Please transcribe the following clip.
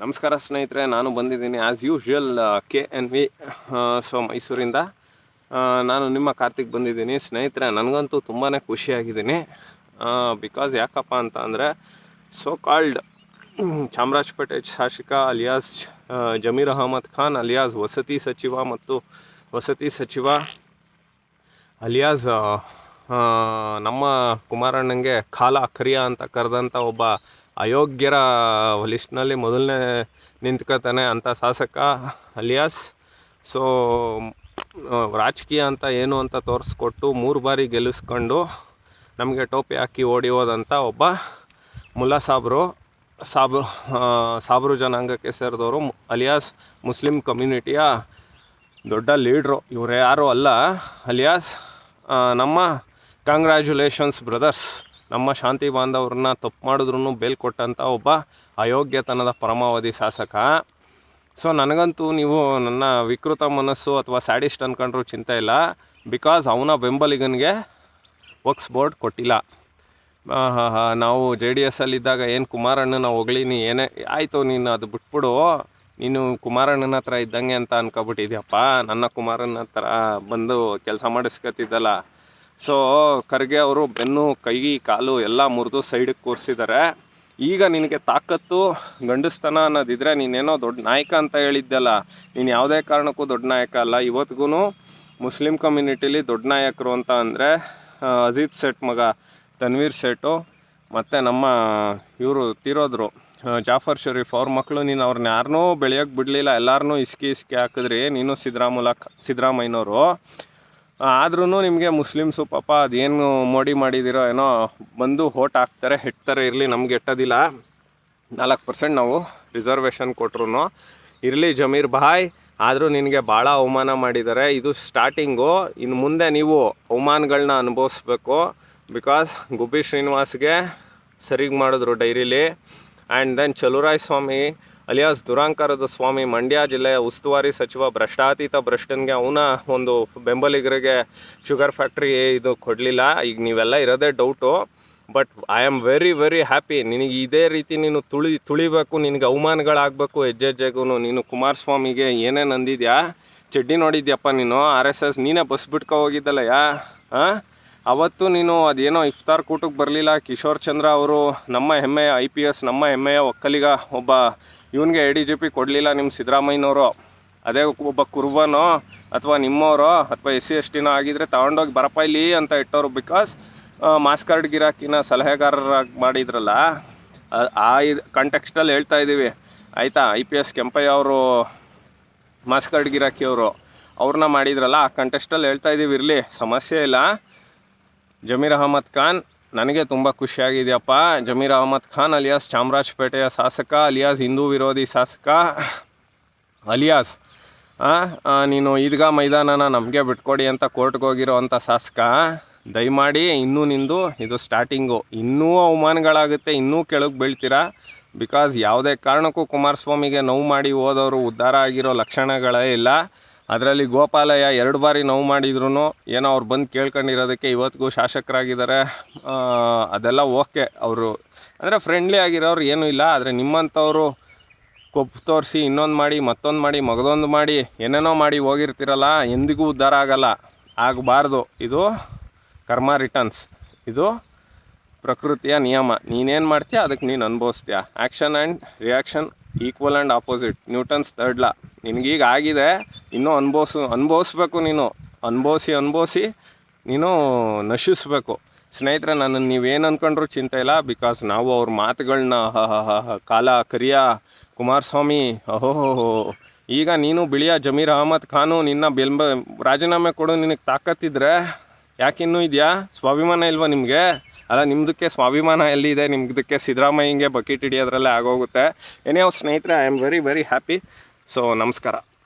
ನಮಸ್ಕಾರ ಸ್ನೇಹಿತರೆ, ನಾನು ಬಂದಿದ್ದೀನಿ as usual K N V so ಮೈಸೂರಿಂದ. ನಾನು ನಿಮ್ಮ ಕಾರ್ತಿಕ್ ಬಂದಿದ್ದೀನಿ. ಸ್ನೇಹಿತರೆ, ನನಗಂತೂ ತುಂಬಾ ಖುಷಿಯಾಗಿದ್ದೀನಿ. ಬಿಕಾಸ್ ಯಾಕಪ್ಪ ಅಂತ ಅಂದರೆ ಸೋ ಕಾಲ್ಡ್ ಚಾಮರಾಜಪೇಟೆ ಶಾಸಕ ಅಲಿಯಾಸ್ ಜಮೀರ್ ಅಹಮದ್ ಖಾನ್, ಅಲಿಯಾಸ್ ವಸತಿ ಸಚಿವ ಮತ್ತು ವಸತಿ ಸಚಿವ ಅಲಿಯಾಸ್ ನಮ್ಮ ಕುಮಾರಣ್ಣಂಗೆ ಖಾಲ ಕರಿಯ ಅಂತ ಕರೆದಂಥ ಒಬ್ಬ ಅಯೋಗ್ಯರ ಲಿಸ್ಟ್ನಲ್ಲಿ ಮೊದಲನೇ ನಿಂತ್ಕೋತಾನೆ ಅಂಥ ಶಾಸಕ ಅಲಿಯಾಸ್. ಸೊ ರಾಜಕೀಯ ಅಂತ ಏನು ಅಂತ ತೋರಿಸ್ಕೊಟ್ಟು ಮೂರು ಬಾರಿ ಗೆಲ್ಲಿಸ್ಕೊಂಡು ನಮಗೆ ಟೋಪಿ ಹಾಕಿ ಓಡಿ ಹೋದಂಥ ಒಬ್ಬ ಮುಲ್ಲಾ ಸಾಬ್ರು. ಸಾಬ್ರು ಸಾಬ್ರು ಜನಾಂಗಕ್ಕೆ ಸೇರಿದವರು ಅಲಿಯಾಸ್ ಮುಸ್ಲಿಂ ಕಮ್ಯುನಿಟಿಯ ದೊಡ್ಡ ಲೀಡ್ರು. ಇವ್ರು ಯಾರು ಅಲ್ಲ. ಅಲಿಯಾಸ್ ನಮ್ಮ ಕಂಗ್ರ್ಯಾಚುಲೇಷನ್ಸ್ ಬ್ರದರ್ಸ್ ನಮ್ಮ ಶಾಂತಿ ಬಾಂಧವ್ರನ್ನ ತಪ್ಪು ಮಾಡಿದ್ರು ಬೇಲ್ ಕೊಟ್ಟಂಥ ಒಬ್ಬ ಅಯೋಗ್ಯತನದ ಪರಮಾವಧಿ ಶಾಸಕ. ಸೊ ನನಗಂತೂ ನೀವು ನನ್ನ ವಿಕೃತ ಮನಸ್ಸು ಅಥವಾ ಸ್ಯಾಡಿಸ್ಟ್ ಅನ್ಕೊಂಡ್ರೂ ಚಿಂತೆ ಇಲ್ಲ. ಬಿಕಾಸ್ ಅವನ ಬೆಂಬಲಿಗನಿಗೆ ವಕ್ಸ್ ಬೋರ್ಡ್ ಕೊಟ್ಟಿಲ್ಲ. ನಾವು ಜೆ ಡಿ ಎಸ್ಸಲ್ಲಿದ್ದಾಗ ಏನು ಕುಮಾರಣ್ಣನ ಹೊಗಳೀನಿ, ಏನೇ, ಆಯಿತು ನೀನು ಅದು ಬಿಟ್ಬಿಡು. ನೀನು ಕುಮಾರಣ್ಣನ ಹತ್ರ ಇದ್ದಂಗೆ ಅಂತ ಅನ್ಕೊಬಿಟ್ಟಿದ್ಯಪ್ಪ. ನನ್ನ ಕುಮಾರಣ್ಣ ಹತ್ರ ಬಂದು ಕೆಲಸ ಮಾಡಿಸ್ಕೊತಿದ್ದಲ್ಲ ಸೊ, ಖರ್ಗೆ ಅವರು ಬೆನ್ನು, ಕೈ, ಕಾಲು ಎಲ್ಲ ಮುರಿದು ಸೈಡಿಗೆ ಕೂರಿಸಿದ್ದಾರೆ ಈಗ ನಿನಗೆ ತಾಕತ್ತು, ಗಂಡಸ್ತನ ಅನ್ನೋದಿದ್ರೆ ನೀನೇನೋ ದೊಡ್ಡ ನಾಯಕ ಅಂತ ಹೇಳಿದ್ದಲ್ಲ. ನೀನು ಯಾವುದೇ ಕಾರಣಕ್ಕೂ ದೊಡ್ಡ ನಾಯಕ ಅಲ್ಲ. ಇವತ್ತಿಗೂ ಮುಸ್ಲಿಂ ಕಮ್ಯುನಿಟಿಲಿ ದೊಡ್ಡ ನಾಯಕರು ಅಂತ ಅಂದರೆ ಅಜಿತ್ ಸೇಟ್ ಮಗ, ತನ್ವೀರ್ ಸೇಟು ಮತ್ತು ನಮ್ಮ ಇವರು ತಿರೋದ್ರು ಜಾಫರ್ ಶರೀಫ್ ಅವ್ರ ಮಕ್ಕಳು ನೀನು ಅವ್ರನ್ನ ಯಾರನ್ನೂ ಬೆಳೆಯೋಕ್ಕೆ ಬಿಡಲಿಲ್ಲ. ಎಲ್ಲರನ್ನೂ ಇಸ್ಕಿ ಇಸ್ಕಿ ಹಾಕಿದ್ರಿ. ನೀನು ಸಿದ್ದರಾಮುಲ ಸಿದ್ದರಾಮಯ್ಯನವರು ಆದ್ರೂ ನಿಮಗೆ ಮುಸ್ಲಿಮ್ಸು ಪಾಪ ಅದೇನು ಮೋಡಿ ಮಾಡಿದಿರೋ ಏನೋ ಬಂದು ಓಟ್ ಹಾಕ್ತಾರೆ, ಹೆಟ್ತಾರೆ ಇರಲಿ, ನಮ್ಗೆ ಎಟ್ಟೋದಿಲ್ಲ. ನಾಲ್ಕು ಪರ್ಸೆಂಟ್ ನಾವು ರಿಸರ್ವೇಷನ್ ಕೊಟ್ರು ಇರಲಿ ಜಮೀರ್ ಭಾಯ್, ಆದರೂ ನಿನಗೆ ಭಾಳ ಅವಮಾನ ಮಾಡಿದ್ದಾರೆ. ಇದು ಸ್ಟಾರ್ಟಿಂಗು. ಇನ್ನು ಮುಂದೆ ನೀವು ಅವಮಾನಗಳನ್ನ ಅನುಭವಿಸ್ಬೇಕು. ಬಿಕಾಸ್ ಗುಬ್ಬಿ ಶ್ರೀನಿವಾಸ್ಗೆ ಸರಿಗೆ ಮಾಡಿದ್ರು ಡೈರಿಲಿ. And then Chaluvaraya Swamy alias ದುರಾಂಕಾರದ ಸ್ವಾಮಿ, ಮಂಡ್ಯ ಜಿಲ್ಲೆಯ ಉಸ್ತುವಾರಿ ಸಚಿವ, ಭ್ರಷ್ಟಾತೀತ ಭ್ರಷ್ಟನ್ಗೆ ಅವನ ಒಂದು ಬೆಂಬಲಿಗರಿಗೆ ಶುಗರ್ ಫ್ಯಾಕ್ಟ್ರಿ ಇದು ಕೊಡಲಿಲ್ಲ. ಈಗ ನೀವೆಲ್ಲ ಇರೋದೇ doubt but I am very very happy ನಿನಗೆ ಇದೇ ರೀತಿ ನೀನು ತುಳಿ, ತುಳಿಬೇಕು, ನಿನಗೆ ಅವಮಾನಗಳಾಗಬೇಕು ಹೆಜ್ಜೆ ಹೆಜ್ಜೆಗೂ ನೀನು ಕುಮಾರಸ್ವಾಮಿಗೆ ಏನೇನು ಅಂದಿದ್ಯಾ ಚಡ್ಡಿ ನೋಡಿದ್ಯಪ್ಪ ನೀನು? ಆರ್ ಎಸ್ ಎಸ್ ನೀನೇ ಬಸ್ ಬಿಟ್ಕೊ ಹೋಗಿದ್ದಲ್ಲ ಯಾ ಹಾಂ ಅವತ್ತು ನೀನು ಅದೇನೋ ಇಫ್ತಾರ್ ಕೂಟಕ್ಕೆ ಬರಲಿಲ್ಲ. ಕಿಶೋರ್ ಚಂದ್ರ ಅವರು ನಮ್ಮ ಹೆಮ್ಮೆಯ ಐ ಪಿ ಎಸ್ ನಮ್ಮ ಹೆಮ್ಮೆಯ ಒಕ್ಕಲಿಗ, ಒಬ್ಬ ಇವನಿಗೆ ಎ ಡಿ ಜಿ ಪಿ ಕೊಡಲಿಲ್ಲ ನಿಮ್ಮ ಸಿದ್ದರಾಮಯ್ಯನವರು. ಅದೇ ಒಬ್ಬ ಕುರುಬನೋ ಅಥವಾ ನಿಮ್ಮವರೋ ಅಥವಾ ಎಸ್ ಸಿ ಎಸ್ ಟಿನೋ ಆಗಿದ್ರೆ ತಗೊಂಡೋಗಿ ಬರಪ್ಪ ಇಲ್ಲಿ ಅಂತ ಇಟ್ಟವರು ಬಿಕಾಸ್ ಮಾಸ್ ಕಾರ್ಡ್ ಗಿರಾಕಿನ ಸಲಹೆಗಾರರಾಗಿ ಮಾಡಿದ್ರಲ್ಲ, ಆ- ಇದು ಕಂಟೆಕ್ಸ್ಟಲ್ಲಿ ಹೇಳ್ತಾ ಇದ್ದೀವಿ ಆಯಿತಾ? ಐ ಪಿ ಎಸ್ ಕೆಂಪಯ್ಯ ಅವರು ಮಾಸ್ ಕಾರ್ಡ್ ಗಿರಾಕಿ ಅವರು ಅವ್ರನ್ನ ಮಾಡಿದ್ರಲ್ಲ, ಆ ಕಂಟೆಸ್ಟಲ್ಲಿ ಹೇಳ್ತಾ ಇದ್ದೀವಿ ಇರಲಿ, ಸಮಸ್ಯೆ ಇಲ್ಲ. ಜಮೀರ್ ಅಹಮದ್ ಖಾನ್ ನನಗೆ ತುಂಬ ಖುಷಿಯಾಗಿದೆಯಪ್ಪ. ಜಮೀರ್ ಅಹಮದ್ ಖಾನ್ ಅಲಿಯಾಸ್ ಚಾಮರಾಜಪೇಟೆಯ ಶಾಸಕ, ಅಲಿಯಾಸ್ ಹಿಂದೂ ವಿರೋಧಿ ಶಾಸಕ, ಅಲಿಯಾಸ್ ನೀನು ಈದ್ಗಾ ಮೈದಾನನ ನಮಗೆ ಬಿಟ್ಕೊಡಿ ಅಂತ ಕೋರ್ಟ್ಗೆ ಹೋಗಿರೋ ಅಂಥ ಶಾಸಕ. ದಯಮಾಡಿ ಇನ್ನೂ ನಿಂದು ಇದು ಸ್ಟಾರ್ಟಿಂಗು ಇನ್ನೂ ಅವಮಾನಗಳಾಗುತ್ತೆ, ಇನ್ನೂ ಕೆಳಗೆ ಬೀಳ್ತೀರಾ? ಬಿಕಾಸ್ ಯಾವುದೇ ಕಾರಣಕ್ಕೂ ಕುಮಾರಸ್ವಾಮಿಗೆ ನೋವು ಮಾಡಿ ಹೋದವರು ಉದ್ಧಾರ ಆಗಿರೋ ಲಕ್ಷಣಗಳೇ ಇಲ್ಲ. ಅದರಲ್ಲಿ ಗೋಪಾಲಯ್ಯ ಎರಡು ಬಾರಿ ನೋವು ಮಾಡಿದ್ರು ಏನೋ ಅವ್ರು ಬಂದು ಕೇಳ್ಕೊಂಡಿರೋದಕ್ಕೆ ಇವತ್ತಿಗೂ ಶಾಸಕರಾಗಿದ್ದಾರೆ. ಅದೆಲ್ಲ ಓಕೆ. ಅವರು ಅಂದರೆ ಫ್ರೆಂಡ್ಲಿ ಆಗಿರೋರು ಏನೂ ಇಲ್ಲ, ಆದರೆ ನಿಮ್ಮಂಥವ್ರು ಕೊಪ್ಪು ತೋರಿಸಿ ಇನ್ನೊಂದು ಮಾಡಿ, ಮತ್ತೊಂದು ಮಾಡಿ, ಮಗದೊಂದು ಮಾಡಿ, ಏನೇನೋ ಮಾಡಿ ಹೋಗಿರ್ತೀರಲ್ಲ, ಎಂದಿಗೂ ಉದ್ಧಾರ ಆಗಲ್ಲ. ಆಗಬಾರ್ದು. ಇದು ಕರ್ಮ ರಿಟರ್ನ್ಸ್ ಇದು ಪ್ರಕೃತಿಯ ನಿಯಮ. ನೀನೇನು ಮಾಡ್ತೀಯ, ಅದಕ್ಕೆ ನೀನು ಅನುಭವಿಸ್ತೀಯ? Action and reaction equal and opposite Newton's third ನಿನಗೀಗ ಆಗಿದೆ. ಇನ್ನೂ ಅನುಭವಿಸು, ಅನುಭವಿಸ್ಬೇಕು ನೀನು. ಅನುಭವಿಸಿ ಅನುಭವಿಸಿ ನೀನು ನಶಿಸ್ಬೇಕು. ಸ್ನೇಹಿತರೆ, ನನ್ನ ನೀವೇನು ಅಂದ್ಕೊಂಡ್ರು ಚಿಂತೆ ಇಲ್ಲ. ಬಿಕಾಸ್ ನಾವು ಅವ್ರ ಮಾತುಗಳನ್ನ ಕಾಲ ಕರಿಯ. ಕುಮಾರಸ್ವಾಮಿ, ಅಹೋಹೋ. ಈಗ ನೀನು ಬಿಳಿಯ ಜಮೀರ್ ಅಹಮದ್ ಖಾನು ನಿನ್ನ ಬೆಂಬ, ರಾಜೀನಾಮೆ ಕೊಡು ನಿನಗೆ ತಾಕತ್ತಿದ್ರೆ ಯಾಕಿನ್ನೂ ಇದೆಯಾ? ಸ್ವಾಭಿಮಾನ ಇಲ್ವಾ ನಿಮಗೆ? ಅಲ್ಲ ನಿಮ್ಮದಕ್ಕೆ ಸ್ವಾಭಿಮಾನ ಎಲ್ಲಿದೆ? ನಿಮ್ದಕ್ಕೆ ಸಿದ್ದರಾಮಯ್ಯಂಗೆ ಬಕೆಟ್ ಹಿಡಿಯೋದ್ರಲ್ಲೇ ಆಗೋಗುತ್ತೆ. ಏನೇ ಸ್ನೇಹಿತರೆ I am very very happy so ನಮಸ್ಕಾರ